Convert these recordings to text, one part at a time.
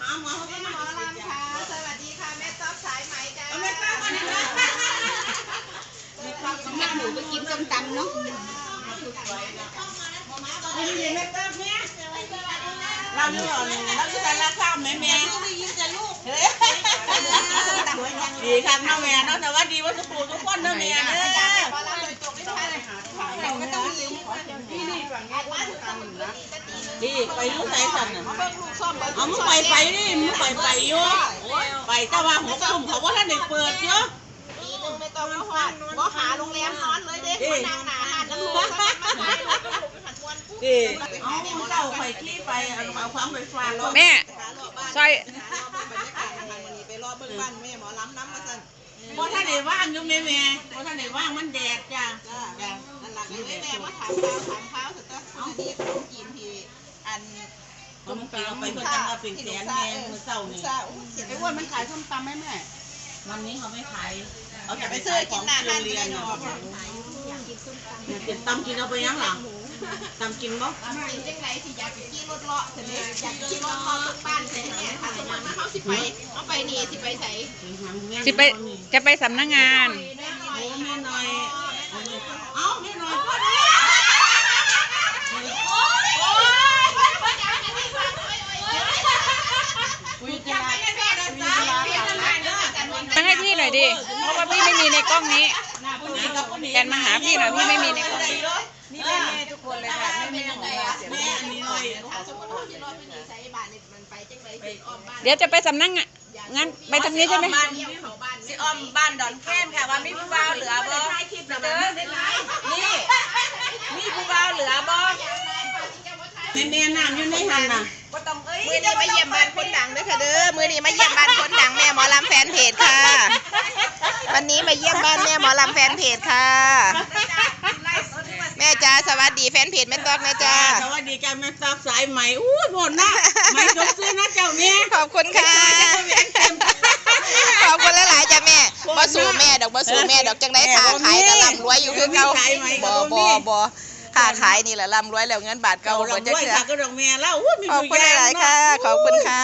หาหมอเขาก็แม่มาหมอลำค่ะ สวัสดีค่ะแม่ต๊อบสายไหมจ้าเอาไม่กล้ามาเนี่ยนะแม่หนูไปกินส้มตำเนาะเอาอยู่ในเต้าแม่เราอยู่เราอยู่แต่ละข้าวแม่แม่เฮ้ยดีครับน้องแม่เนาะแต่ว่าดีว่าสุขุทุกคนเนาะแม่เด้อหมอลำโดยตรงไม่ใช่เลย นี่นี่ฝั่งนี้ว่าถึงต้องมือดีจะตีนึงดีไปรู้ใจสั่นน่ะเบิ่งลูกซ่อมเบิ่งเอามึงไปไปดิมึงไปไปอยู่ไปแต่ว่าหัวกลุ่มเขาว่าท่านได้เปิดเยอะตีนึงไม่ต้องมาฟาดบ่หาโรงแรมนอนเลยเด้มานั่งหนาหาดน้ำลูกมาหายแล้วก็ลูกหันมวนปุ๊บดีเอามึงเจ้าไปขี้ไปเอาเอาความไปฟังแม่ซอยไปรอเบิ่งบ้านแม่หมอลำน้ำมาสั่นบ่ท่านได้ว่างอยู่แม่แม่บ่ท่านได้ว่างมันแดดจ้าจ้านั่นหลักแม่แม่มาถามข้าวถามข้าวสุดท้ายเอาดีของกินที่อันเอามึงไปเอาไปเพื่อจังว่าเป็นแสนแม่มือเศร้านี่ไอ้อ้วนมันขายส้มตำไหมแม่วันนี้เขาไม่ขายเขาอจะย่าไปไปซื้อกินหน้าห้างเรียนเนาะเนาะเป็นตำกินเอาไปยังหลังตำกินบ่กินจังไรสิอยากขี่รถเลาะเสร็จเลยอยากขี่รถเลาะทุกบ้านเสร็จเนี่ยถ้าสมมติว่าเขาสิไปเขาไปนี่สิไปใส่สิไปจะไปสำนักงานโอ้แม่นอยเอ้าแม่หน่อยพ่อดี มาให้พี่หน่อยดิ เพราะว่าพี่ไม่มีในกล้องนี้ แกนมาหาพี่หน่อยพี่ไม่มีในกล้องนี้นี่แม่ทุกคนเลยค่ะแม่แม่ของเราแม่อันนี้หน่อยถ้าสมมติว่าสิรถไปนี่ใส่บ้านนี่มันไปจังไรสิอ้อมบ้านเดี๋ยวจะไปสำนักงานงั้นไปทางนี้ใช่ไหมบ้านนี้เขาบ้านสิอ้อมบ้านดอนแค้นค่ะว่ามีผู้บ่าวเหลือบ่เด้อนี่มีผู้บ่าวเหลือบ่ แม่แม่น้ำอยู่ในหันน่ะบ่ต้องเอ้ยมือนี้มาเยี่ยมบ้านคนดังด้วยค่ะเด้อ มือนี้มาเยี่ยมบ้านคนดังแม่หมอลำแฟนเพจค่ะ วันนี้มาเยี่ยมบ้านแม่หมอลำแฟนเพจค่ะ แม่จ้าสวัสดีแฟนเพจแม่ต๊อกนะจ้าสวัสดีจ้าแม่ซอกสายใหม่อู้หมดนะไม่จบซื้อนะเจ้าแม่ขอบคุณค่ะ ขอบคุณหลายๆจ้าแม่บ่สู่แม่ดอกบ่สู่แม่ดอกจังได้ค้าขายก็ร่ำรวยอยู่คือเก่าบ่บ่บ่ ค้าขายนี่แหละร่ำรวยแล้วเงินบาทเก่าเก่าบ่เราจัด้กวยเทื่อค่ะก็ดอกแม่แล้วอู้มีขอบคุณหลายๆค่ะ ขอบคุณค่ะ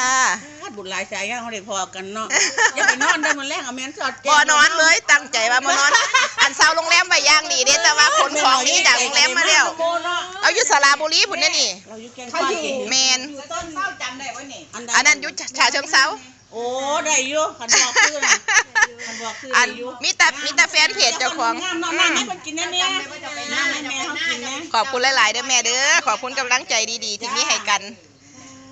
บุญหลายสายย่างเขาได้พอกันเนาะอย่าไปนอนได้มันแรงเอาแม่นสอดบ่นอนเลยตั้งใจว่าบ่นอน อันเซาโรงแรมไว้อย่างดีเด้แต่ว่าคนของนี่จากโรงแรมมาแล้วเอาอยู่สระบุรีพุ่นเด้นี่เราอยู่แกงป้ากินแมนต้นเศร้าจำได้บ่นี่อันนั้นอยู่ฉะเชิงเซา โอ้ได้อยู่คันบอกซื้อนะคันบอกซื้ออัได้นอยู่มีแต่มีแต่แฟนเพจเจ้าของน้ำน้ำน้ำให้มันกินนะแม่น้ำให้แม่เขากินนะขอบคุณหลายๆเด้อแม่เด้อขอบคุณกำลังใจดีๆ ที่มีให้กัน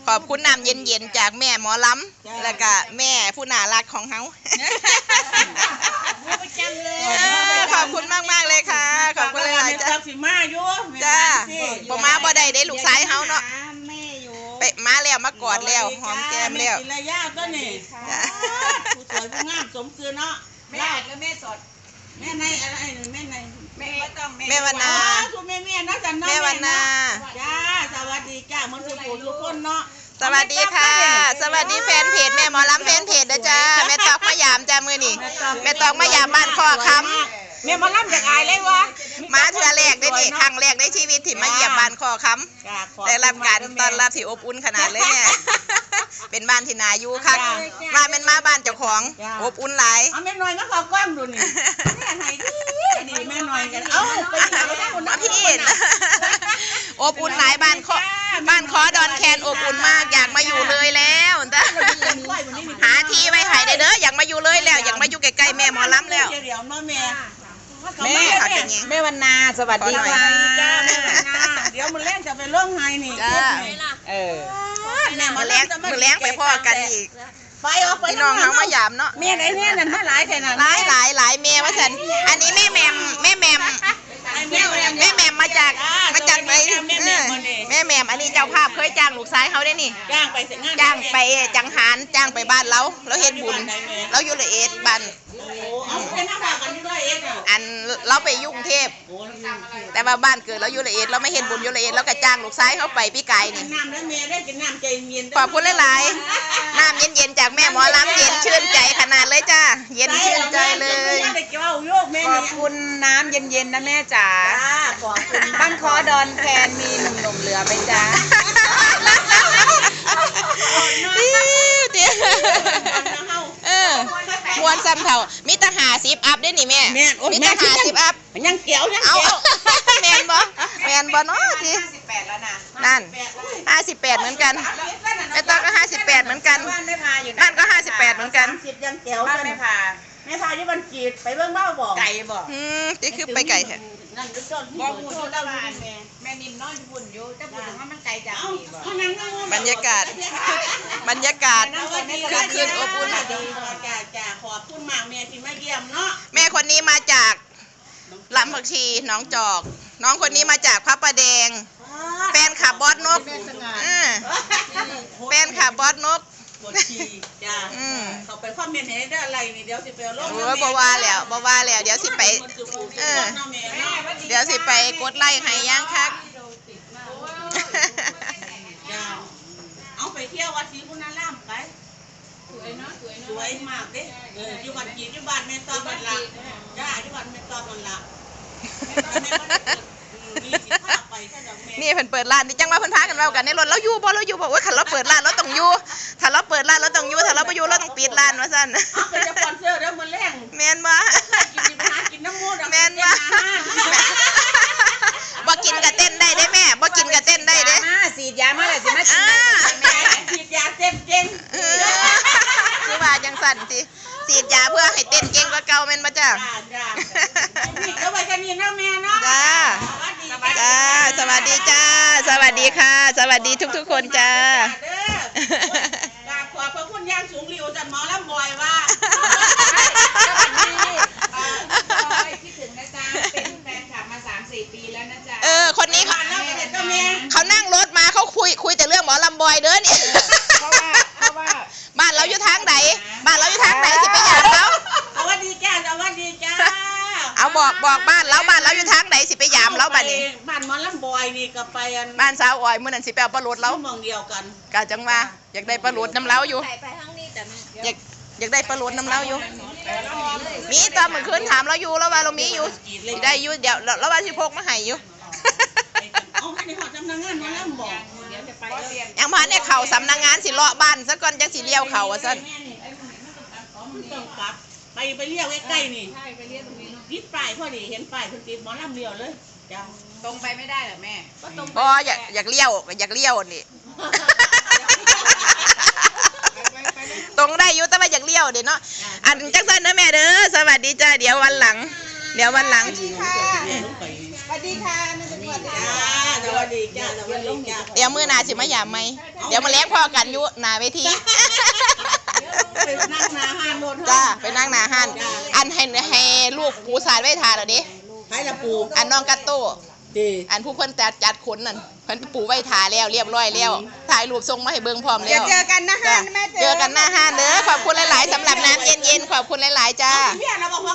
ขอบคุณน้ำเย็นๆจากแม่หมอลำแล้วก็แม่ผู้น่ารักของเฮา เออขอบคุณมากๆเลยค่ะ ขอบคุณหลายๆจ้าจักสิมาอยู่จ้าบ่มาบ่ได้เด้ลูกชายเฮาเนาะแม่อยู่ ไปมาแล้วมากอดแล้วหอมแก้มแล้วกินระยะตัวนี่จ้าผู้สวยผู้งามสมคือเนาะแม่แล้วแม่สดแม่ในอะไรแม่ในแม่บ่ต้องแม่วันนาคุณแม่แม่นะจันเนาะแม่วันนาจ้าสวัสดีจ้ามันคือผู้ทุกคนเนาะสวัสดีค่ะ สวัสดีแฟนเพจแม่หมอลำแฟนเพจนะจ้าแม่ตอกมายามจ้ามือนี่แม่ตอกมายามบ้านข้อคแม่มาล่ำจากอายเลยวะำมาเทือแร กได้นี่ครั้งแรกในชีวิตที่มาเยี่ยมบ้านข้อคำได้รับการต้อนรับที่อบอุ่นขนาดเลยเนี่ยเป็นบ้านที่นาอยู่ค่ะมาเป็นมาบ้านเจ้าของอบอุ่นหลายเอาแม่หน่อยมาขอกล้องดูนี่แม่ให้ดีดีแม่หน่อยกันเอ้าไปหาแม่คนมานั้นพี่อบอุ่นหลายบ้านข้อบ้านคอดอนแคนอบอุ่นมากอยากมาอยู่เลยแล้วจ้ะหาที่ไว้ให้ได้เด้ออยากมาอยู่เลยแล้ว อยากมาอยู่ใกล้ๆแม่หมอลำแล้วเดี๋ยวเนาะ แม่แม่ค่ะเป็นไงแม่วันนาสวัสดีขอหน่ค่ะอยจ้าแม่นะเดี๋ยวมันเล่นจะไปเรื่องไฮนี่จ้าเออแม่มือแรงมือแรงไปพ่อกันอีกไปออกไปพี่น้องเขามายามเนาะแม่ไหนแม่นั่นถ้าหลายแค่นั้นหลายหลายหลายแม่ว่าฉันอันนี้แม่แมมแม่แมมแม่แมมมาจากมาจากไหนเออแม่แมมอันนี้เจ้าภาพเคยจ้างลูกชายเขาได้นี่จ้างไปเสร็จงานจ้างไปจังหารจ้างไปบ้านเราเราเฮ็ดบุญเราอยู่ละเอ็ดบ้านโอ้เอาเป็นน้ำปลากันอยู่ด้วยเองอะอันเราไปอยุ่กรุงเทพโอ้แต่ว่าบ้านเกิดเราอยู่ละเอ็ดเราไม่เฮ็ดบุญอยู่ละเอ็ดเราก็จ้างลูกชายเขาไปพี่ไก่กินี่นน้ำแล้วแม่ได้กินน้ำใจเย็นขอบคุณหลายๆน้ำเย็นๆจากแม่หมอลำเย็นชื่นใจขนาดเลยจ้าเย็นชื่นใจเลยได้เกี่ยวโยกแม่ขอนี่บคุณน้ำเย็นๆนะแม่จ๋าจ้าขอบคุณบ้านคอดอนแคนมีหนุ่มๆเหลือไหมจ๊ะ ซ้ำเท่ามีแต่หาสิบอัพได้นี่แม่แม่นโอ้ยมีแม่แต่หาสิบอัพมันยังเกี่ยวยังเอาเกี่ยวแมนบ่แมนบ่เนาะทีสิบแปดแล้วนะนั่นห้าสิบแปดเหมือนกันแม่ต้อก็ห้าสิบแปดเหมือนกันบ้านไม่พาอยู่บ้านก็ห้าสิบแปดเหมือนกันสิบยังเกี่ยวบ้านกัไม่นพาแม่พาที่บันจีดไปเบิ่งเบ้าบอกไก่บอกอืมนี่คือไปไก่แท้นั่นก็ต้นที่บอกเบิพูดดโทอยู่ษแล้เล่าวบ้านแม่แม่นิ่มนอนบุญอยู่แต่พูดถึงว่ามันไกลจากเอ้านี่บอกเขานั่งนั่งบรรยากาศบรรยากาศคือคืนอบอุ่นดีจ้าจ้าข อบคุณมากแม่ที่มาเยี่ยมเนาะแม่คนนี้มาจากลำผักชีหน้องจอก น้องคนนี้มาจากพระประแดง แฟนขับบอสนกอืมแฟนขับบอสนก ปวดฉี่จ้าอืม เขาไปคอมเมนต์ให้ได้อะไรนี่เดี๋ยวสิไปเอาลงโอ้ยบ่ว่าแล้วบ่ว่าแล้ว เดี๋ยวสิไป เออ เดี๋ยวสิไปกดไลค์ให้ย่างคักจ้าเอาไปเที่ยววัดศรีคุณารามไปส วยเนาะสวยมากเด้เออที่วัดจีนที่บ้านแม่ตอนวันละจ้าที่วัดแม่ตอนวันละแม่บ่ได้เกิดอืมมีสิพาไปถ้าดอกแม่นี่เพิ่นเปิดร้านนี่จังว่าเพิ่นพากันเว้ากันในรถเราอยู่บ่เราอยู่บ่โอ้ยคันเราเปิดร้านเราต้องอยู่ถ้าเราเปิดร้านเราต้องอยู่ถ้าเราบ่อยู่เราต้องปิดร้านว่าซั่นเอาไปสปอนเซอร์เด้อมื้อแรงแม่นบ่ กินสิไปหากินน้ำมูดเอาไป แม่น เต้ บ่ นอาหาร บ่กินก็เต้นได้เด้แม่บ่กินก็เต้นได้เด้ มาสีดยามาเลยสิมาฉีด อ่า แม่ ฉีดยาเต้นเก่ง เออคือว่าจัง สั่นสิฉีดยาเพื่อให้เต้นเก่งกว่าเก่าแม่นบ่จ้าจ้าจ้านี่ก็ไว้กันนี่นะแม่เนาะจ้าสวัสดีจ้าสวัสดีจ้า สวัสดีค่ะ สวัสดีทุก ๆ คนจ้าเด้อกราบขอบพระคุณย่างสูงหลิวจันหมอลำบอยว่าคิดถึงนะจ๊ะเป็นแฟนคลับมาสามสี่ปีแล้วนะจ๊ะเออคนนี้เขาบ้านเราเป็นตัวแม่เขานั่งรถมาเขาคุยคุยแต่เรื่องหมอลำบอยเด้อเนี่ย บอกบอกบ้านเราบ้านเราอยู่ทางไหนสิไปหยามเราบ้านนี้บ้านหมอลำบอยนี่ก็ไปอันบ้านสาวอ้อยมื้อนั้นสิไปเอาปลารถเราเมืองเดียวกันกะจังว่าอยากได้ปลารถน้ำเล้าอยู่ไปทางนี้แต่อยากอยากได้ปลารถน้ำเล้าอยู่ มีตอนเมื่อคืนถามเราอยู่แล้วว่าเรามีอยู่สิได้อยู่เดี๋ยวเราเราว่าสิพกมาให้อยู่เอาให้ในหอจำนักงานหมอลำบอกยังมาเนี่ยเขาสำนักงานสิเลาะบ้านซะก่อนจังสิเลี้ยวเขาว่าซั่นต้องกลับ ไปไปเรียกใกล้ๆนี่ติดป้ายพอดีเห็นป้ายเพิ่นติดหมอลำเดียวเลยจ้าตรงไปไม่ได้เหรอแม่ก็ตรงบ่อยากอยากเลี้ยวอยากเลี้ยวนี่ ตรงได้อยู่แต่ว่าอยากเลี้ยวเด้เนาะอันจังซั่นนะแม่เด้อสวัสดีจ้าเดี๋ยววันหลัง เดี๋ยววันหลังสวัสดีค่ะสวัสดีจ้าสวัสดีจ้าเดี๋ยวมื้อหน้าสิมายามไหมเดี๋ยวมาแลกพ่อกันอยู่หน้าเวที ไปนั่งหนาห้านรถจ้าไปนั่งหน้าห้านอันให้ให้ลูกปูสาดไว้ทาแล้วเด้ใครละปูอันน้องกัตโต้ดีอันผู้เพิ่นจัดจัดขนนั่นเพิ่นปูไว้ทาแล้วเรียบร้อยแล้วถ่ายรูปส่งมาให้เบิ่งพร้อมแล้วเจอกันนะจ้ะฮะแม่เจอกันหน้าห้านเด้อขอบคุณหลาย ๆสำหรับน้ำเย็นๆขอบคุณหลาย ๆ จ้า พี่อ่านเราบอกว่า